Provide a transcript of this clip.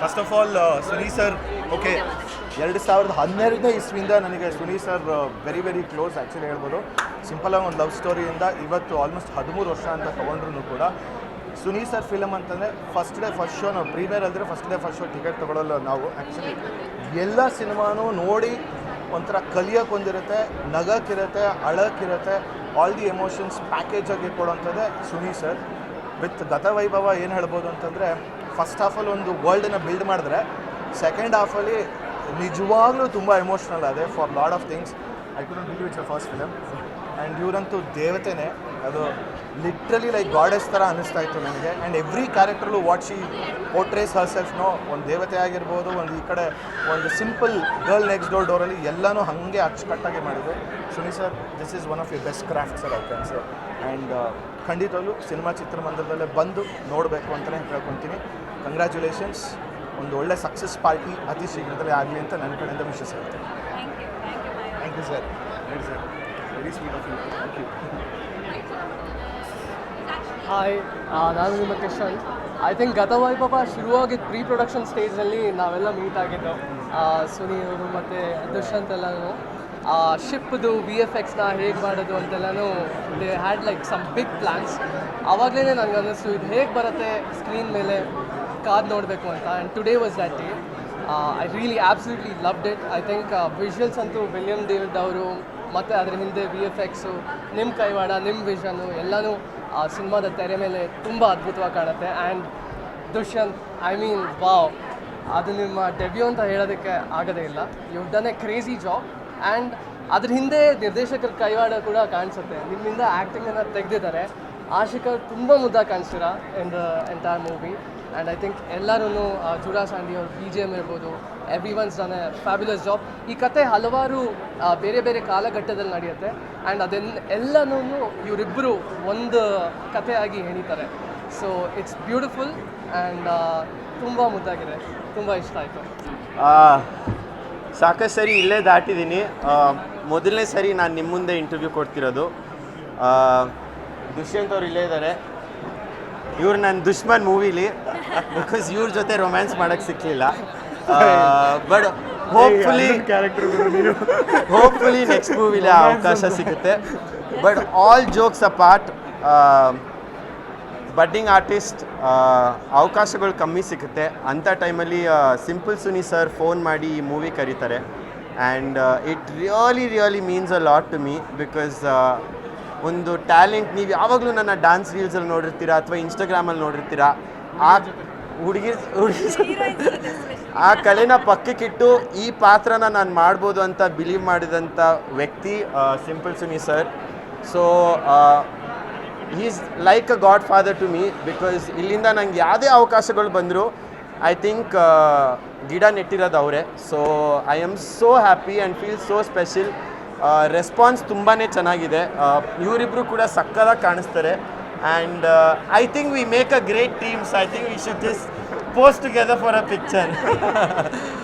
First of all Suni sir okay ಎರಡು ಸಾವಿರದ ಹನ್ನೆರಡನೇ ಇಸ್ವಿಯಿಂದ ನನಗೆ Suni sir very very close actually ಹೇಳ್ಬೋದು. ಸಿಂಪಲಾಗಿ ಒಂದು ಲವ್ ಸ್ಟೋರಿಯಿಂದ ಇವತ್ತು ಆಲ್ಮೋಸ್ಟ್ ಹದಿಮೂರು ವರ್ಷ ಅಂತ ತೊಗೊಂಡ್ರು ಕೂಡ. ಸುನಿ ಸರ್ ಫಿಲಮ್ ಅಂತಂದರೆ ಫಸ್ಟ್ ಡೇ ಫಸ್ಟ್ ಶೋ ನಾವು ಪ್ರೀಮಿಯರ್ ಅಂದರೆ first day first show ticket ತೊಗೊಳ್ಳಲ್ಲ ನಾವು ಆ್ಯಕ್ಚುಲಿ ಎಲ್ಲ ಸಿನಿಮಾನೂ ನೋಡಿ ಒಂಥರ ಕಲಿಯೋಕ್ಕೊಂದಿರುತ್ತೆ ನಗಕ್ಕಿರುತ್ತೆ, ಅಳಕ್ಕಿರುತ್ತೆ ಆಲ್ ದಿ ಎಮೋಷನ್ಸ್ ಪ್ಯಾಕೇಜಾಗಿ ಕೊಡೋಂಥದ್ದೇ ಸುನಿ ಸರ್ ವಿತ್ ಗತವೈಭವ ಏನು ಹೇಳ್ಬೋದು ಅಂತಂದರೆ ಫಸ್ಟ್ ಹಾಫಲ್ಲಿ ಒಂದು ವರ್ಲ್ಡನ್ನ ಬಿಲ್ಡ್ ಮಾಡಿದ್ರೆ ಸೆಕೆಂಡ್ ಹಾಫಲ್ಲಿ ನಿಜವಾಗ್ಲೂ ತುಂಬ ಎಮೋಷ್ನಲ್ ಅದೇ for lot of things I couldn't believe it's a first film and ಇವರಂತೂ ದೇವತೆನೇ. ಅದು ಲಿಟ್ರಲಿ ಲೈಕ್ ಗಾಡೆಸ್ ಥರ ಅನ್ನಿಸ್ತಾ ಇತ್ತು ನನಗೆ. ಆ್ಯಂಡ್ ಎವ್ರಿ ಕ್ಯಾರೆಕ್ಟ್ರಲ್ಲೂ ವಾಟ್ ಶಿ ಪೋರ್ಟ್ರೇಸ್ ಹರ್ ಸೆಲ್ಫ್ನೋ ಒಂದು ದೇವತೆ ಆಗಿರ್ಬೋದು, ಒಂದು ಈ ಕಡೆ ಒಂದು ಸಿಂಪಲ್ ಗರ್ಲ್ ನೆಕ್ಸ್ಟ್ ಡೋರ್ ಡೋರಲ್ಲಿ ಎಲ್ಲನೂ ಹಾಗೆ ಅಚ್ಚುಕಟ್ಟಾಗಿ ಮಾಡಿದ್ರು. Suni sir this is one of you best craft sir I can sir and ಖಂಡಿತವಾಗ್ಲೂ ಸಿನಿಮಾ ಚಿತ್ರಮಂದಿರದಲ್ಲೇ ಬಂದು ನೋಡಬೇಕು ಅಂತಲೇ ಹೇಳ್ಕೊತೀನಿ ಕಂಗ್ರ್ಯಾಚುಲೇಷನ್ಸ್ ಒಂದು ಒಳ್ಳೆ ಸಕ್ಸಸ್ ಪಾರ್ಟಿ ಅತಿ ಶೀಘ್ರದಲ್ಲೇ ಆಗಲಿ ಅಂತ ನನ್ನ ಕಡೆಯಿಂದ ವಿಶೇಷ ಹೇಳ್ತೀನಿ. Thank you thank you thank you sir ಹೇಳಿ sir very sweet of you thank you hi ನಾನು ನಿಮ್ಮ ಕ್ರಿಶನ್ ಐ ಥಿಂಕ್ ಗತವೈಭವ ಶುರುವಾಗಿ ಪ್ರೀ ಪ್ರೊಡಕ್ಷನ್ ಸ್ಟೇಜಲ್ಲಿ ನಾವೆಲ್ಲ ಮೀಟ್ ಆಗಿದ್ದು. ಆ, ಸುನಿ ಅವರು ಮತ್ತು ದುಷ್ಯಂತ್ ಎಲ್ಲನೂ ಶಿಪ್ದು ವಿ ಎಫ್ ಎಕ್ಸ್ನ ಹೇಗೆ ಮಾಡೋದು ಅಂತೆಲ್ಲನೂ they had like some big plans ಆವಾಗಲೇ ನನಗೆ ಅನ್ನಿಸ್ತು ಇದು ಹೇಗೆ ಬರುತ್ತೆ ಸ್ಕ್ರೀನ್ ಮೇಲೆ? ಕಾದ್ ನೋಡಬೇಕು ಅಂತ. And today was that day I really absolutely loved it I think visuals ಅಂತೂ ವಿಲಿಯಮ್ ಡೇವಿಡ್ ಅವರು, ಮತ್ತು ಅದ್ರ ಹಿಂದೆ ವಿ ಎಫ್ ಎಕ್ಸು ನಿಮ್ಮ ಕೈವಾಡ ನಿಮ್ಮ ವಿಷನು ಎಲ್ಲನೂ, ಆ, ಸಿನಿಮಾದ ತೆರೆ ಮೇಲೆ ತುಂಬ ಅದ್ಭುತವಾಗಿ ಕಾಣುತ್ತೆ. And Dushyanth I mean wow ಅದು ನಿಮ್ಮ ಡೆಬ್ಯೂ ಅಂತ ಹೇಳೋದಕ್ಕೆ ಆಗೋದೇ ಇಲ್ಲ. You done a crazy job and ಅದ್ರ ಹಿಂದೆ ನಿರ್ದೇಶಕರ ಕೈವಾಡ ಕೂಡ ಕಾಣಿಸುತ್ತೆ. ನಿಮ್ಮಿಂದ ಆ್ಯಕ್ಟಿಂಗನ್ನು ತೆಗೆದಿದ್ದಾರೆ. ಆಶಿಕರ್ ತುಂಬ ಮುದ್ದಾಗಿ ಕಾಣಿಸ್ತೀರಾ in the entire movie and I think ಎಲ್ಲರೂ ಚೂಡಾ ಸ್ಯಾಂಡಿ ಅವರು ಬಿ ಜಿ ಎಂ ಇರ್ಬೋದು everyone's done a fabulous job ಈ ಕತೆ ಹಲವಾರು ಬೇರೆ ಬೇರೆ ಕಾಲಘಟ್ಟದಲ್ಲಿ ನಡೆಯುತ್ತೆ. ಆ್ಯಂಡ್ ಅದೆಲ್ಲ ಎಲ್ಲನೂ ಇವರಿಬ್ಬರು ಒಂದು ಕಥೆಯಾಗಿ ಹೆಣಿತಾರೆ ಸೊ ಇಟ್ಸ್ ಬ್ಯೂಟಿಫುಲ್ ಆ್ಯಂಡ್ ತುಂಬ ಮುದ್ದಾಗಿದೆ. ತುಂಬ ಇಷ್ಟ ಆಯಿತು. ಸಾಕಷ್ಟು ಸರಿ ಇಲ್ಲೇ ದಾಟಿದ್ದೀನಿ. ಮೊದಲನೇ ಸರಿ ನಾನು ನಿಮ್ಮ ಮುಂದೆ ಇಂಟರ್ವ್ಯೂ ಕೊಡ್ತಿರೋದು. ದುಷ್ಯಂತ್ ಅವ್ರು ಇಲ್ಲೇ ಇದ್ದಾರೆ ಇವ್ರು ನನ್ನ ದುಷ್ಮನ್ ಮೂವಿಲಿ. ಬಿಕಾಸ್ ಇವ್ರ ಜೊತೆ ರೊಮ್ಯಾನ್ಸ್ ಮಾಡಕ್ ಸಿಕ್ಕಲಿಲ್ಲ ಬಟ್ ಹೋಪ್ಫುಲಿ ಹೋಪ್ಫುಲಿ ನೆಕ್ಸ್ಟ್ ಮೂವಿಲಿ ಅವಕಾಶ ಸಿಗುತ್ತೆ. But all jokes apart budding artist ಅವಕಾಶಗಳು ಕಮ್ಮಿ ಸಿಗುತ್ತೆ. ಅಂಥ ಟೈಮಲ್ಲಿ ಸಿಂಪಲ್ ಸುನಿ ಸರ್ ಫೋನ್ ಮಾಡಿ ಈ ಮೂವಿ ಕರೀತಾರೆ. And it really really means a lot to me because ಒಂದು ಟ್ಯಾಲೆಂಟ್ ನೀವು ಯಾವಾಗಲೂ ನನ್ನ ಡ್ಯಾನ್ಸ್ ರೀಲ್ಸಲ್ಲಿ ನೋಡಿರ್ತೀರಾ ಅಥವಾ ಇನ್ಸ್ಟಾಗ್ರಾಮಲ್ಲಿ ನೋಡಿರ್ತೀರಾ? ಆ ಹುಡುಗಿ ಆ ಕಲೆನ ಪಕ್ಕಕ್ಕಿಟ್ಟು ಈ ಪಾತ್ರನ ನಾನು ಮಾಡ್ಬೋದು ಅಂತ ಬಿಲೀವ್ ಮಾಡಿದಂಥ ವ್ಯಕ್ತಿ Simple Suni sir so is like a godfather to me because ಇಲ್ಲಿಂದ ನಂಗೆ ಯಾವುದೇ ಅವಕಾಶಗಳು ಬಂದರೂ ಐ ಥಿಂಕ್ ಗಿಡ ನೆಟ್ಟಿರೋದು ಅವರೇ. So I am so happy and feel so special response ತುಂಬಾ ಚೆನ್ನಾಗಿದೆ. ಇವರಿಬ್ಬರು ಕೂಡ ಸಕ್ಕದಾಗಿ ಕಾಣಿಸ್ತಾರೆ. and uh, I think we make a great team. So I think we should just pose together for a picture.